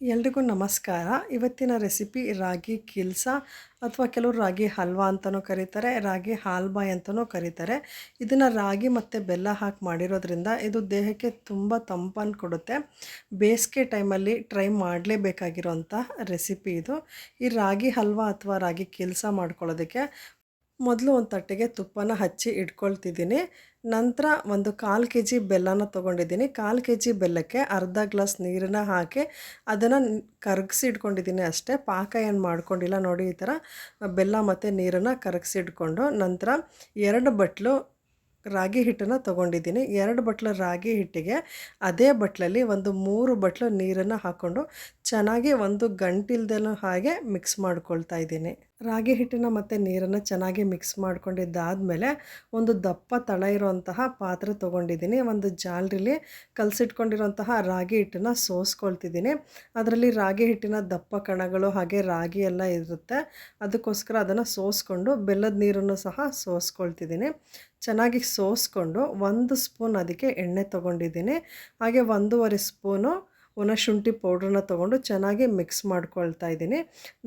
ಎಲ್ರಿಗೂ ನಮಸ್ಕಾರ. ಇವತ್ತಿನ ರೆಸಿಪಿ ರಾಗಿ ಕಿಲ್ಸ ಅಥವಾ ಕೆಲವರು ರಾಗಿ ಹಲ್ವಾ ಅಂತಲೂ ಕರೀತಾರೆ, ರಾಗಿ ಹಾಲ್ಬಾಯ್ ಅಂತಲೂ ಕರೀತಾರೆ. ಇದನ್ನು ರಾಗಿ ಮತ್ತು ಬೆಲ್ಲ ಹಾಕಿ ಮಾಡಿರೋದ್ರಿಂದ ಇದು ದೇಹಕ್ಕೆ ತುಂಬ ತಂಪನ್ನು ಕೊಡುತ್ತೆ. ಬೇಸಿಗೆ ಟೈಮಲ್ಲಿ ಟ್ರೈ ಮಾಡಲೇಬೇಕಾಗಿರೋಂಥ ರೆಸಿಪಿ ಇದು. ಈ ರಾಗಿ ಹಲ್ವಾ ಅಥವಾ ರಾಗಿ ಕಿಲ್ಸ ಮಾಡ್ಕೊಳ್ಳೋದಕ್ಕೆ ಮೊದಲು ಒಂದು ತಟ್ಟೆಗೆ ತುಪ್ಪನ ಹಚ್ಚಿ ಇಟ್ಕೊಳ್ತಿದ್ದೀನಿ. ನಂತರ ಒಂದು ಕಾಲು ಕೆ ಜಿ ಬೆಲ್ಲನ ತೊಗೊಂಡಿದ್ದೀನಿ. ಕಾಲು ಕೆ ಜಿ ಬೆಲ್ಲಕ್ಕೆ ಅರ್ಧ ಗ್ಲಾಸ್ ನೀರನ್ನ ಹಾಕಿ ಅದನ್ನು ಕರಗಿಸಿ ಇಟ್ಕೊಂಡಿದ್ದೀನಿ ಅಷ್ಟೇ. ಪಾಕ ಏನು ಮಾಡ್ಕೊಂಡಿಲ್ಲ ನೋಡಿ ಈ ಥರ ಬೆಲ್ಲ ಮತ್ತು ನೀರನ್ನು ಕರಗಿಸಿಟ್ಕೊಂಡು ನಂತರ ಎರಡು ಬಟ್ಲು ರಾಗಿ ಹಿಟ್ಟನ್ನು ತೊಗೊಂಡಿದ್ದೀನಿ. ಎರಡು ಬಟ್ಲು ರಾಗಿ ಹಿಟ್ಟಿಗೆ ಅದೇ ಬಟ್ಲಲ್ಲಿ ಒಂದು ಮೂರು ಬಟ್ಲು ನೀರನ್ನು ಹಾಕ್ಕೊಂಡು ಚೆನ್ನಾಗಿ ಒಂದು ಗಂಟಿಲ್ದೇನೂ ಹಾಗೆ ಮಿಕ್ಸ್ ಮಾಡ್ಕೊಳ್ತಾ ಇದ್ದೀನಿ. ರಾಗಿ ಹಿಟ್ಟನ್ನು ಮತ್ತು ನೀರನ್ನು ಚೆನ್ನಾಗಿ ಮಿಕ್ಸ್ ಮಾಡ್ಕೊಂಡಿದ್ದಾದಮೇಲೆ ಒಂದು ದಪ್ಪ ತಳ ಇರುವಂತಹ ಪಾತ್ರೆ ತೊಗೊಂಡಿದ್ದೀನಿ. ಒಂದು ಜಾಲರಿಲಿ ಕಲಸಿಟ್ಕೊಂಡಿರುವಂತಹ ರಾಗಿ ಹಿಟ್ಟನ್ನು ಸೋಸ್ಕೊಳ್ತಿದ್ದೀನಿ. ಅದರಲ್ಲಿ ರಾಗಿ ಹಿಟ್ಟಿನ ದಪ್ಪ ಕಣಗಳು ಹಾಗೆ ರಾಗಿ ಎಲ್ಲ ಇರುತ್ತೆ. ಅದಕ್ಕೋಸ್ಕರ ಅದನ್ನು ಸೋಸ್ಕೊಂಡು ಬೆಲ್ಲದ ನೀರನ್ನು ಸಹ ಸೋಸ್ಕೊಳ್ತಿದ್ದೀನಿ. ಚೆನ್ನಾಗಿ ಸೋಸ್ಕೊಂಡು ಒಂದು ಸ್ಪೂನ್ ಅದಕ್ಕೆ ಎಣ್ಣೆ ತೊಗೊಂಡಿದ್ದೀನಿ. ಹಾಗೆ ಒಂದೂವರೆ ಸ್ಪೂನು ಶುಂಠಿ ಪೌಡ್ರನ್ನ ತೊಗೊಂಡು ಚೆನ್ನಾಗಿ ಮಿಕ್ಸ್ ಮಾಡ್ಕೊಳ್ತಾ ಇದ್ದೀನಿ.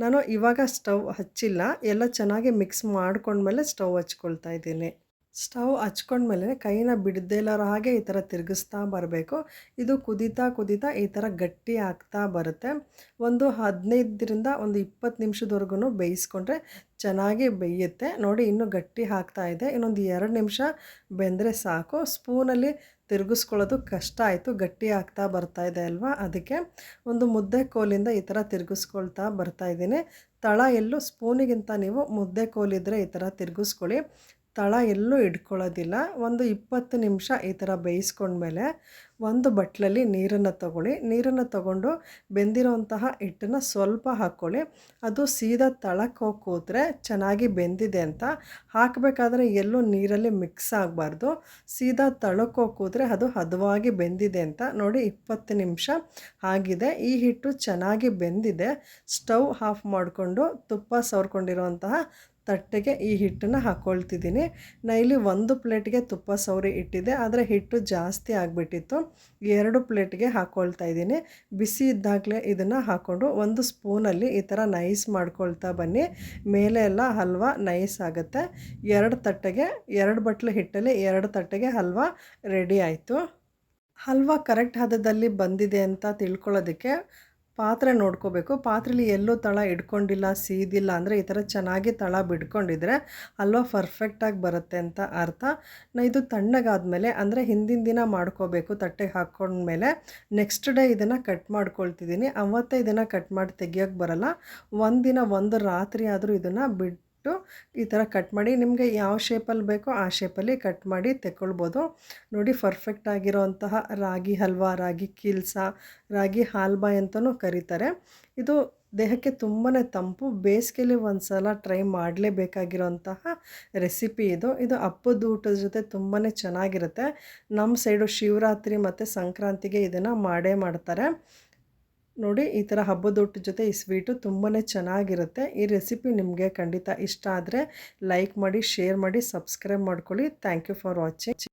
ನಾನು ಇವಾಗ ಸ್ಟವ್ ಹಚ್ಚಿಲ್ಲ, ಎಲ್ಲ ಚೆನ್ನಾಗಿ ಮಿಕ್ಸ್ ಮಾಡ್ಕೊಂಡ್ಮೇಲೆ ಸ್ಟವ್ ಹಚ್ಕೊಳ್ತಾ ಇದ್ದೀನಿ. ಸ್ಟವ್ ಹಚ್ಕೊಂಡ್ಮೇಲೆ ಕೈನ ಬಿಡದೇ ಇಲ್ಲರ ಹಾಗೆ ಈ ಥರ ತಿರುಗಿಸ್ತಾ ಬರಬೇಕು. ಇದು ಕುದೀತಾ ಕುದೀತಾ ಈ ಥರ ಗಟ್ಟಿ ಆಗ್ತಾ ಬರುತ್ತೆ. ಒಂದು ಹದಿನೈದರಿಂದ ಒಂದು ಇಪ್ಪತ್ತು ನಿಮಿಷದವರೆಗೂ ಬೇಯಿಸ್ಕೊಂಡ್ರೆ ಚೆನ್ನಾಗಿ ಬೇಯುತ್ತೆ. ನೋಡಿ, ಇನ್ನೂ ಗಟ್ಟಿ ಹಾಕ್ತಾ ಇದೆ. ಇನ್ನೊಂದು ಎರಡು ನಿಮಿಷ ಬೆಂದರೆ ಸಾಕು. ಸ್ಪೂನಲ್ಲಿ ತಿರುಗಿಸ್ಕೊಳ್ಳೋದು ಕಷ್ಟ ಆಯಿತು, ಗಟ್ಟಿ ಆಗ್ತಾ ಬರ್ತಾ ಇದೆ ಅಲ್ವಾ? ಅದಕ್ಕೆ ಒಂದು ಮುದ್ದೆ ಕೋಲಿಂದ ಈ ಥರ ತಿರುಗಿಸ್ಕೊಳ್ತಾ ಬರ್ತಾ ಇದ್ದೀನಿ. ತಳ ಎಲ್ಲೂ ಸ್ಪೂನಿಗಿಂತ ನೀವು ಮುದ್ದೆ ಕೋಲಿದ್ರೆ ಈ ಥರ ತಿರುಗಿಸ್ಕೊಳ್ಳಿ. ತಳ ಎಲ್ಲೂ ಇಟ್ಕೊಳ್ಳೋದಿಲ್ಲ. ಒಂದು ಇಪ್ಪತ್ತು ನಿಮಿಷ ಈ ಥರ ಬೇಯಿಸ್ಕೊಂಡ್ಮೇಲೆ ಒಂದು ಬಟ್ಲಲ್ಲಿ ನೀರನ್ನು ತಗೊಳ್ಳಿ. ನೀರನ್ನು ತಗೊಂಡು ಬೆಂದಿರೋಂತಹ ಹಿಟ್ಟನ್ನು ಸ್ವಲ್ಪ ಹಾಕ್ಕೊಳ್ಳಿ. ಅದು ಸೀದಾ ತಳಕ್ಕೆ ಹೋಗಿ ಕೂತ್ರೆ ಚೆನ್ನಾಗಿ ಬೆಂದಿದೆ ಅಂತ. ಹಾಕಬೇಕಾದ್ರೆ ಎಲ್ಲೂ ನೀರಲ್ಲಿ ಮಿಕ್ಸ್ ಆಗಬಾರ್ದು. ಸೀದಾ ತಳಕ್ಕೆ ಹೋಗಿ ಕೂತ್ರೆ ಅದು ಹದವಾಗಿ ಬೆಂದಿದೆ ಅಂತ. ನೋಡಿ, ಇಪ್ಪತ್ತು ನಿಮಿಷ ಆಗಿದೆ. ಈ ಹಿಟ್ಟು ಚೆನ್ನಾಗಿ ಬೆಂದಿದೆ. ಸ್ಟವ್ ಆಫ್ ಮಾಡಿಕೊಂಡು ತುಪ್ಪ ಸವರ್ಕೊಂಡಿರುವಂತಹ ತಟ್ಟೆಗೆ ಈ ಹಿಟ್ಟನ್ನು ಹಾಕ್ಕೊಳ್ತಿದ್ದೀನಿ. ನಾ ಇಲ್ಲಿ ಒಂದು ಪ್ಲೇಟ್ಗೆ ತುಪ್ಪ ಸೌರಿ ಇಟ್ಟಿದ್ದೆ. ಆದರೆ ಹಿಟ್ಟು ಜಾಸ್ತಿ ಆಗಿಬಿಟ್ಟಿತ್ತು. ಎರಡು ಪ್ಲೇಟ್ಗೆ ಹಾಕ್ಕೊಳ್ತಾ ಇದ್ದೀನಿ. ಬಿಸಿ ಇದ್ದಾಗಲೇ ಇದನ್ನು ಹಾಕ್ಕೊಂಡು ಒಂದು ಸ್ಪೂನಲ್ಲಿ ಈ ಥರ ನೈಸ್ ಮಾಡ್ಕೊಳ್ತಾ ಬನ್ನಿ. ಮೇಲೆ ಎಲ್ಲ ಹಲ್ವ ನೈಸ್ ಆಗುತ್ತೆ. ಎರಡು ತಟ್ಟೆಗೆ, ಎರಡು ಬಟ್ಲು ಹಿಟ್ಟಲ್ಲಿ ಎರಡು ತಟ್ಟೆಗೆ ಹಲ್ವ ರೆಡಿ ಆಯಿತು. ಹಲ್ವ ಕರೆಕ್ಟ್ ಹದದಲ್ಲಿ ಬಂದಿದೆ ಅಂತ ತಿಳ್ಕೊಳ್ಳೋದಕ್ಕೆ ಪಾತ್ರೆ ನೋಡ್ಕೋಬೇಕು. ಪಾತ್ರೆಲಿ ಎಲ್ಲೂ ತಳ ಇಟ್ಕೊಂಡಿಲ್ಲ, ಸೀದಿಲ್ಲ ಅಂದರೆ ಈ ಥರ ಚೆನ್ನಾಗಿ ತಳ ಬಿಡ್ಕೊಂಡಿದ್ರೆ ಅಲ್ವಾ ಪರ್ಫೆಕ್ಟಾಗಿ ಬರುತ್ತೆ ಅಂತ ಅರ್ಥ. ನಾ ಇದು ತಣ್ಣಗಾದಮೇಲೆ ಅಂದರೆ ಹಿಂದಿನ ದಿನ ಮಾಡ್ಕೋಬೇಕು ತಟ್ಟೆಗೆ ಹಾಕ್ಕೊಂಡ್ಮೇಲೆ ನೆಕ್ಸ್ಟ್ ಡೇ ಇದನ್ನು ಕಟ್ ಮಾಡ್ಕೊಳ್ತಿದ್ದೀನಿ. ಅವತ್ತೇ ಇದನ್ನು ಕಟ್ ಮಾಡಿ ತೆಗಿಯೋಕ್ಕೆ ಬರಲ್ಲ. ಒಂದಿನ, ಒಂದು ರಾತ್ರಿ ಆದರೂ ಇದನ್ನು ಈ ಥರ ಕಟ್ ಮಾಡಿ ನಿಮಗೆ ಯಾವ ಶೇಪಲ್ಲಿ ಬೇಕೋ ಆ ಶೇಪಲ್ಲಿ ಕಟ್ ಮಾಡಿ ತೆಕ್ಕೊಳ್ಬೋದು ನೋಡಿ ಪರ್ಫೆಕ್ಟ್ ಆಗಿರೋಂತಹ ರಾಗಿ ಹಲ್ವಾ, ರಾಗಿ ಕೀಲ್ಸ, ರಾಗಿ ಹಾಲ್ಬಾಯ್ ಅಂತಲೂ ಕರೀತಾರೆ. ಇದು ದೇಹಕ್ಕೆ ತುಂಬಾ ತಂಪು, ಬೇಸಿಗೆಲಿ ಒಂದು ಸಲ ಟ್ರೈ ಮಾಡಲೇಬೇಕಾಗಿರೋಂತಹ ರೆಸಿಪಿ ಇದು. ಇದು ಹಪ್ಪದ ಊಟದ ಜೊತೆ ತುಂಬಾ ಚೆನ್ನಾಗಿರುತ್ತೆ. ನಮ್ಮ ಸೈಡು ಶಿವರಾತ್ರಿ ಮತ್ತು ಸಂಕ್ರಾಂತಿಗೆ ಇದನ್ನು ಮಾಡೇ ಮಾಡ್ತಾರೆ. ನೋಡಿ ಈ ಥರ ಹಬ್ಬದೊಟ್ಟು ಜೊತೆ ಈ ಸ್ವೀಟು ತುಂಬಾ ಚೆನ್ನಾಗಿರುತ್ತೆ. ಈ ರೆಸಿಪಿ ನಿಮಗೆ ಖಂಡಿತ ಇಷ್ಟ ಆದರೆ ಲೈಕ್ ಮಾಡಿ, ಶೇರ್ ಮಾಡಿ, ಸಬ್ಸ್ಕ್ರೈಬ್ ಮಾಡ್ಕೊಳ್ಳಿ. Thank you for watching.